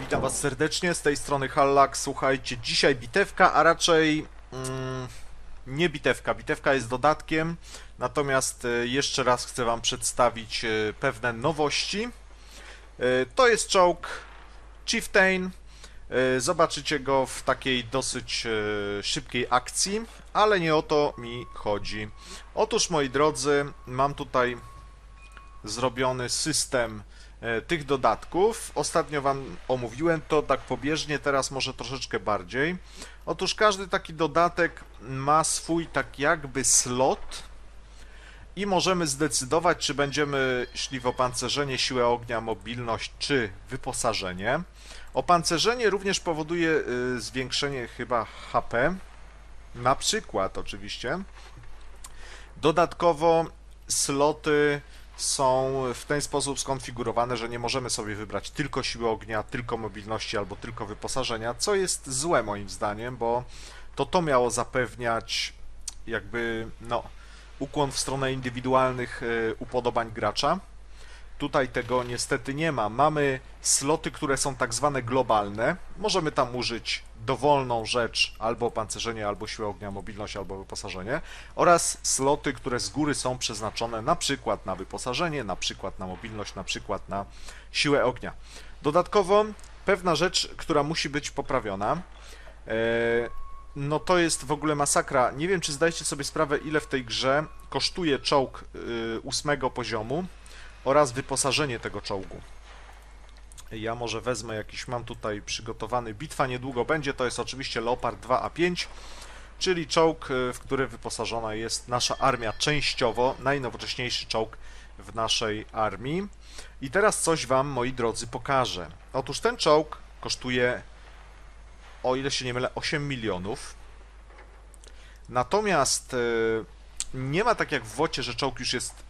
Witam was serdecznie, z tej strony Hallak. Słuchajcie, dzisiaj bitewka, a raczej mm, nie bitewka. Bitewka jest dodatkiem, natomiast e, jeszcze raz chcę wam przedstawić e, pewne nowości. E, To jest czołg Chieftain. Zobaczycie go w takiej dosyć szybkiej akcji, ale nie o to mi chodzi. Otóż, moi drodzy, mam tutaj zrobiony system tych dodatków. Ostatnio Wam omówiłem to tak pobieżnie, teraz może troszeczkę bardziej. Otóż każdy taki dodatek ma swój tak jakby slot i możemy zdecydować, czy będziemy szli w opancerzenie, siłę ognia, mobilność, czy wyposażenie. Opancerzenie również powoduje y, zwiększenie chyba HP, na przykład oczywiście. Dodatkowo sloty są w ten sposób skonfigurowane, że nie możemy sobie wybrać tylko siły ognia, tylko mobilności albo tylko wyposażenia, co jest złe moim zdaniem, bo to to miało zapewniać jakby no ukłon w stronę indywidualnych y, upodobań gracza. Tutaj tego niestety nie ma. Mamy sloty, które są tak zwane globalne. Możemy tam użyć dowolną rzecz, albo opancerzenie, albo siłę ognia, mobilność, albo wyposażenie. Oraz sloty, które z góry są przeznaczone na przykład na wyposażenie, na przykład na mobilność, na przykład na siłę ognia. Dodatkowo pewna rzecz, która musi być poprawiona. e, No to jest w ogóle masakra. Nie wiem, czy zdajecie sobie sprawę, ile w tej grze kosztuje czołg y, ósmego poziomu oraz wyposażenie tego czołgu. Ja może wezmę jakiś, mam tutaj przygotowany, bitwa niedługo będzie, to jest oczywiście Leopard 2A5, czyli czołg, y, w który wyposażona jest nasza armia częściowo, najnowocześniejszy czołg w naszej armii. I teraz coś Wam, moi drodzy, pokażę. Otóż ten czołg kosztuje, o ile się nie mylę, 8 milionów. Natomiast y, nie ma tak jak w WOcie, że czołg już jest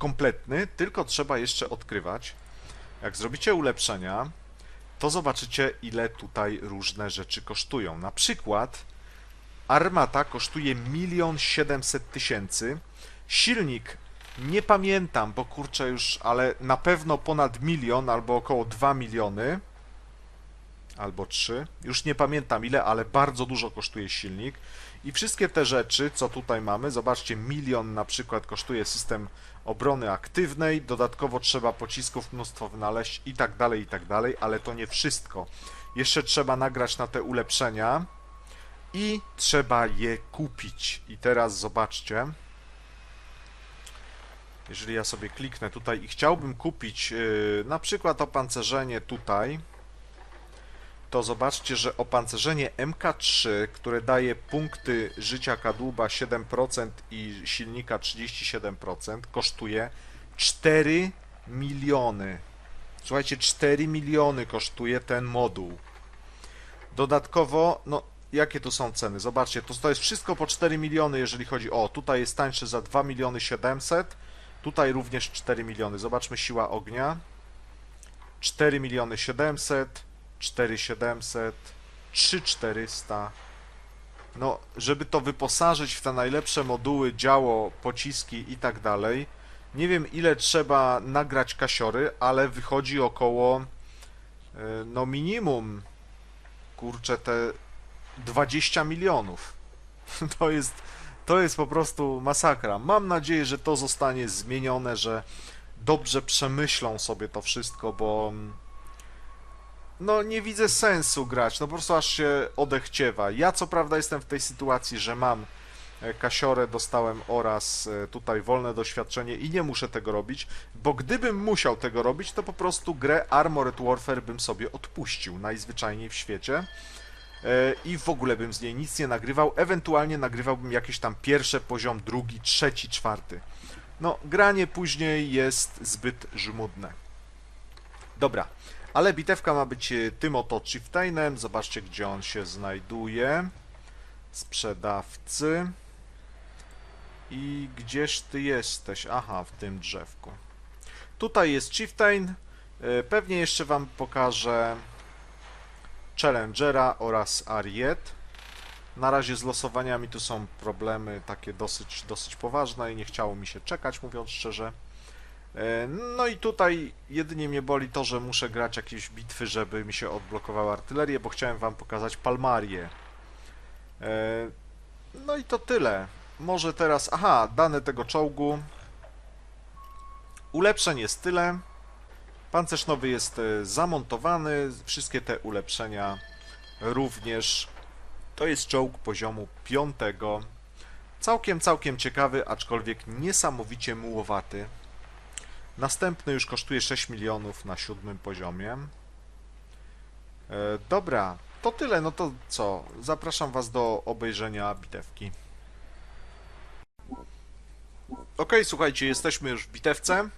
kompletny, tylko trzeba jeszcze odkrywać. Jak zrobicie ulepszenia, to zobaczycie, ile tutaj różne rzeczy kosztują. Na przykład armata kosztuje 1 700 tysięcy, silnik nie pamiętam, bo kurczę już, ale na pewno ponad milion albo około 2 miliony albo 3. Już nie pamiętam ile, ale bardzo dużo kosztuje silnik. I wszystkie te rzeczy, co tutaj mamy, zobaczcie, milion na przykład kosztuje system obrony aktywnej, dodatkowo trzeba pocisków mnóstwo wynaleźć i tak dalej, i tak dalej, ale to nie wszystko. Jeszcze trzeba nagrać na te ulepszenia i trzeba je kupić. I teraz zobaczcie, jeżeli ja sobie kliknę tutaj i chciałbym kupić yy, na przykład opancerzenie tutaj, to zobaczcie, że opancerzenie MK3, które daje punkty życia kadłuba 7% i silnika 37%, kosztuje 4 miliony. Słuchajcie, 4 miliony kosztuje ten moduł. Dodatkowo, no, jakie tu są ceny? Zobaczcie, to, to jest wszystko po 4 miliony, jeżeli chodzi o. Tutaj jest tańszy za 2 miliony 700, tutaj również 4 miliony. Zobaczmy siła ognia. 4 miliony 700, 4700, 3400. No, żeby to wyposażyć w te najlepsze moduły, działo, pociski i tak dalej, nie wiem ile trzeba nagrać kasiory, ale wychodzi około, e, no minimum, kurczę, te 20 milionów. To jest, to jest po prostu masakra. Mam nadzieję, że to zostanie zmienione, że dobrze przemyślą sobie to wszystko, bo no nie widzę sensu grać, no po prostu aż się odechciewa. Ja co prawda jestem w tej sytuacji, że mam e, kasiorę, dostałem oraz e, tutaj wolne doświadczenie i nie muszę tego robić, bo gdybym musiał tego robić, to po prostu grę Armored Warfare bym sobie odpuścił najzwyczajniej w świecie e, i w ogóle bym z niej nic nie nagrywał, ewentualnie nagrywałbym jakieś tam pierwsze poziom, drugi, trzeci, czwarty. No, granie później jest zbyt żmudne. Dobra, ale bitewka ma być e, tym oto Chieftainem. Zobaczcie, gdzie on się znajduje. Sprzedawcy. I gdzież ty jesteś? Aha, w tym drzewku. Tutaj jest Chieftain. E, Pewnie jeszcze wam pokażę Challengera oraz Ariet. Na razie z losowaniami tu są problemy takie dosyć, dosyć poważne i nie chciało mi się czekać, mówiąc szczerze. E, No i tutaj jedynie mnie boli to, że muszę grać jakieś bitwy, żeby mi się odblokowała artylerię, bo chciałem wam pokazać Palmarię. E, No i to tyle. Może teraz... Aha, dane tego czołgu. Ulepszeń jest tyle. Pancerz nowy jest e, zamontowany. Wszystkie te ulepszenia również. To jest czołg poziomu 5. Całkiem, całkiem ciekawy, aczkolwiek niesamowicie mułowaty. Następny już kosztuje 6 milionów na siódmym poziomie. E, dobra, to tyle. No to co? Zapraszam Was do obejrzenia bitewki. Ok, słuchajcie, jesteśmy już w bitewce.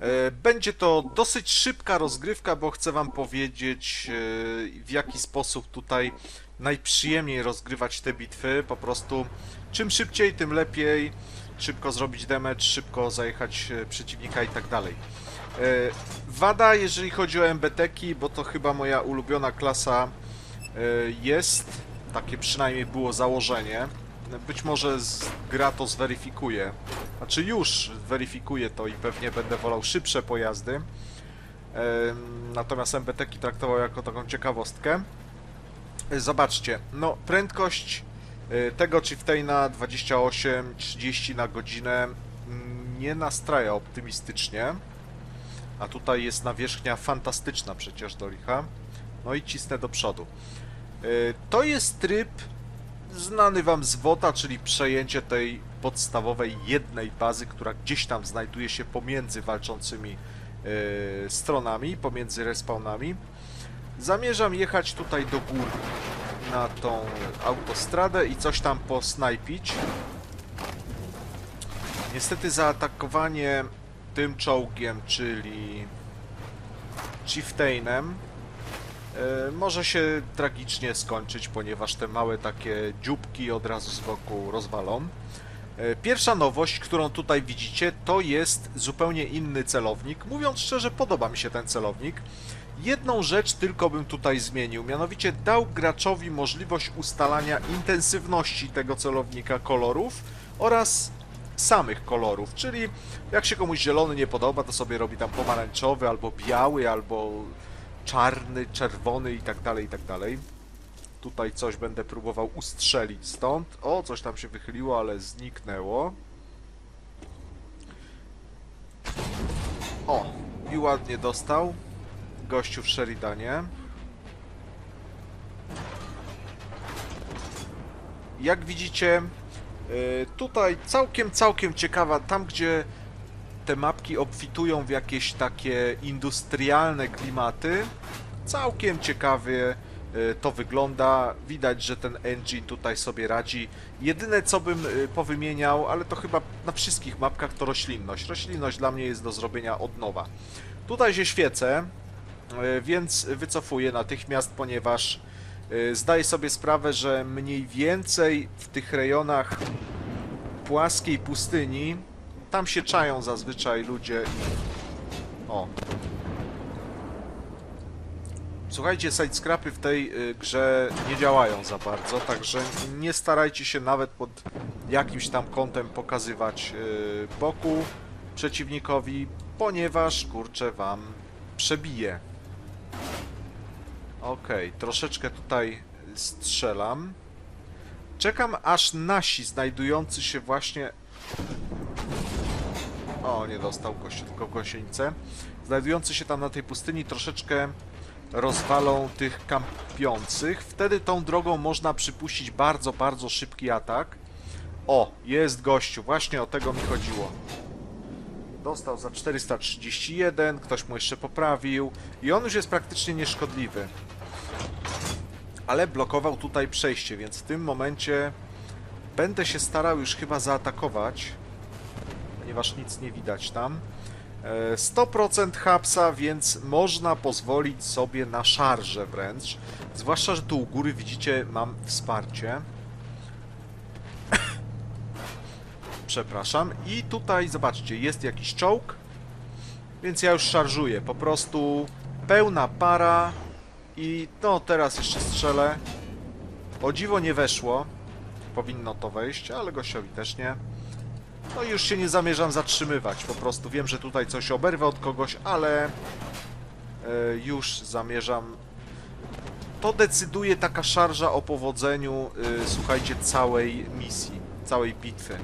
E, Będzie to dosyć szybka rozgrywka, bo chcę Wam powiedzieć, e, w jaki sposób tutaj najprzyjemniej rozgrywać te bitwy. Po prostu czym szybciej, tym lepiej. Szybko zrobić damage, szybko zajechać e, przeciwnika i tak dalej. E, Wada, jeżeli chodzi o MBTki, bo to chyba moja ulubiona klasa e, jest. Takie przynajmniej było założenie. Być może gra to zweryfikuje. Znaczy już weryfikuje to i pewnie będę wolał szybsze pojazdy. Natomiast MBTki traktował jako taką ciekawostkę. Zobaczcie, no prędkość tego Chieftaina 28-30 na godzinę mm, nie nastraja optymistycznie. A tutaj jest nawierzchnia fantastyczna przecież do licha. No i cisnę do przodu. E, To jest tryb znany wam z WOTA, czyli przejęcie tej podstawowej jednej bazy, która gdzieś tam znajduje się pomiędzy walczącymi e, stronami, pomiędzy respawnami. Zamierzam jechać tutaj do gór na tą autostradę i coś tam posnajpić. Niestety zaatakowanie tym czołgiem, czyli Chieftainem, e, może się tragicznie skończyć, ponieważ te małe takie dzióbki od razu z boku rozwalą. E, Pierwsza nowość, którą tutaj widzicie, to jest zupełnie inny celownik. Mówiąc szczerze, podoba mi się ten celownik. Jedną rzecz tylko bym tutaj zmienił, mianowicie dał graczowi możliwość ustalania intensywności tego celownika kolorów oraz samych kolorów, czyli jak się komuś zielony nie podoba, to sobie robi tam pomarańczowy, albo biały, albo czarny, czerwony i tak dalej, i tak dalej. Tutaj coś będę próbował ustrzelić stąd. O, coś tam się wychyliło, ale zniknęło. O, i ładnie dostał. Gościu w Sheridanie. Jak widzicie, y, tutaj całkiem, całkiem ciekawa, tam gdzie te mapki obfitują w jakieś takie industrialne klimaty, całkiem ciekawie y, to wygląda. Widać, że ten engine tutaj sobie radzi. Jedyne co bym y, powymieniał, ale to chyba na wszystkich mapkach, to roślinność. Roślinność dla mnie jest do zrobienia od nowa. Tutaj się świecę, więc wycofuję natychmiast, ponieważ y, zdaję sobie sprawę, że mniej więcej w tych rejonach płaskiej pustyni tam się czają zazwyczaj ludzie. O. Słuchajcie, sidescrapy w tej y, grze nie działają za bardzo, także nie starajcie się nawet pod jakimś tam kątem pokazywać boku przeciwnikowi, ponieważ, kurczę, wam przebije. Okej, troszeczkę tutaj strzelam. Czekam aż nasi znajdujący się właśnie o, nie dostał gościu, tylko gąsienicę. Znajdujący się tam na tej pustyni troszeczkę rozwalą tych kampiących. Wtedy tą drogą można przypuścić bardzo, bardzo szybki atak. O, jest gościu, właśnie o tego mi chodziło. Dostał za 431, ktoś mu jeszcze poprawił i on już jest praktycznie nieszkodliwy. Ale blokował tutaj przejście, więc w tym momencie będę się starał już chyba zaatakować ponieważ nic nie widać tam. E, 100% hapsa, więc można pozwolić sobie na szarże wręcz. Zwłaszcza, że tu u góry widzicie mam wsparcie. Przepraszam. I tutaj zobaczcie, jest jakiś czołg. Więc ja już szarżuję. Po prostu pełna para. I no teraz jeszcze strzelę. O dziwo nie weszło. Powinno to wejść, ale gościowi też nie. No już się nie zamierzam zatrzymywać. Po prostu wiem, że tutaj coś oberwę od kogoś, ale e, już zamierzam. To decyduje taka szarża o powodzeniu, e, słuchajcie, całej misji, całej bitwy.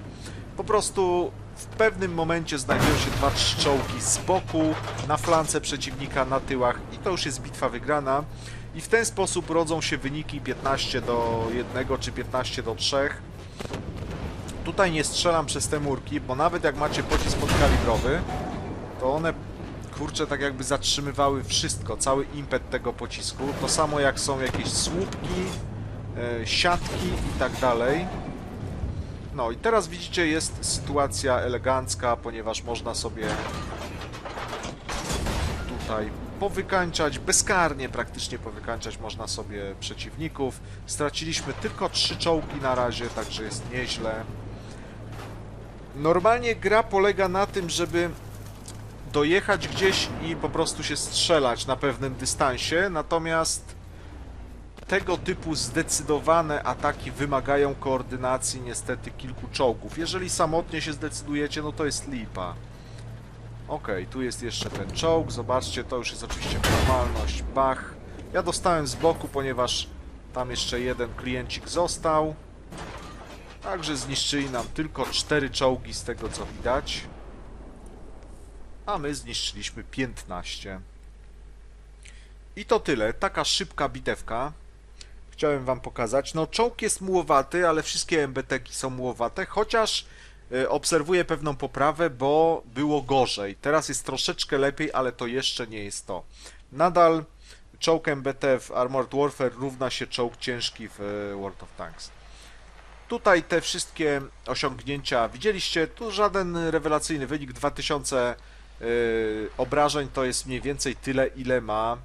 Po prostu w pewnym momencie znajdują się dwa, czołgi z boku, na flance przeciwnika, na tyłach i to już jest bitwa wygrana. I w ten sposób rodzą się wyniki 15 do 1 czy 15 do 3. Tutaj nie strzelam przez te murki, bo nawet jak macie pocisk podkalibrowy, to one kurczę tak jakby zatrzymywały wszystko, cały impet tego pocisku. To samo jak są jakieś słupki, e, siatki i tak dalej. No i teraz widzicie jest sytuacja elegancka, ponieważ można sobie tutaj powykańczać, bezkarnie praktycznie powykańczać można sobie przeciwników. Straciliśmy tylko trzy czołgi na razie, także jest nieźle. Normalnie gra polega na tym, żeby dojechać gdzieś i po prostu się strzelać na pewnym dystansie, natomiast tego typu zdecydowane ataki wymagają koordynacji niestety kilku czołgów. Jeżeli samotnie się zdecydujecie, no to jest lipa. Okej, tu jest jeszcze ten czołg, zobaczcie, to już jest oczywiście formalność, bach. Ja dostałem z boku, ponieważ tam jeszcze jeden kliencik został. Także zniszczyli nam tylko cztery czołgi z tego co widać. A my zniszczyliśmy 15. I to tyle, taka szybka bitewka. Chciałem wam pokazać. No czołg jest mułowaty, ale wszystkie MBT-ki są mułowate, chociaż y, obserwuję pewną poprawę, bo było gorzej. Teraz jest troszeczkę lepiej, ale to jeszcze nie jest to. Nadal czołg MBT w Armored Warfare równa się czołg ciężki w y, World of Tanks. Tutaj te wszystkie osiągnięcia widzieliście, tu żaden rewelacyjny wynik, 2000 y, obrażeń to jest mniej więcej tyle, ile ma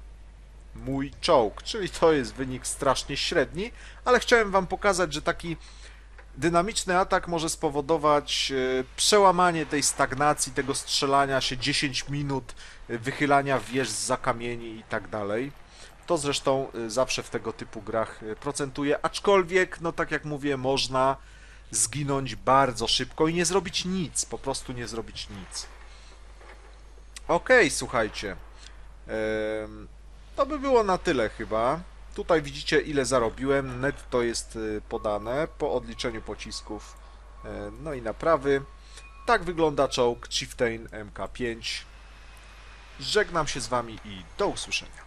mój czołg, czyli to jest wynik strasznie średni, ale chciałem wam pokazać, że taki dynamiczny atak może spowodować e, przełamanie tej stagnacji, tego strzelania się 10 minut, e, wychylania wież z kamieni i tak dalej. To zresztą e, zawsze w tego typu grach procentuje, aczkolwiek, no tak jak mówię, można zginąć bardzo szybko i nie zrobić nic, po prostu nie zrobić nic. Okej, słuchajcie. Em, to by było na tyle chyba. Tutaj widzicie ile zarobiłem. Netto jest y, podane po odliczeniu pocisków. e, No i naprawy. Tak wygląda czołg Chieftain MK5. Żegnam się z Wami i do usłyszenia.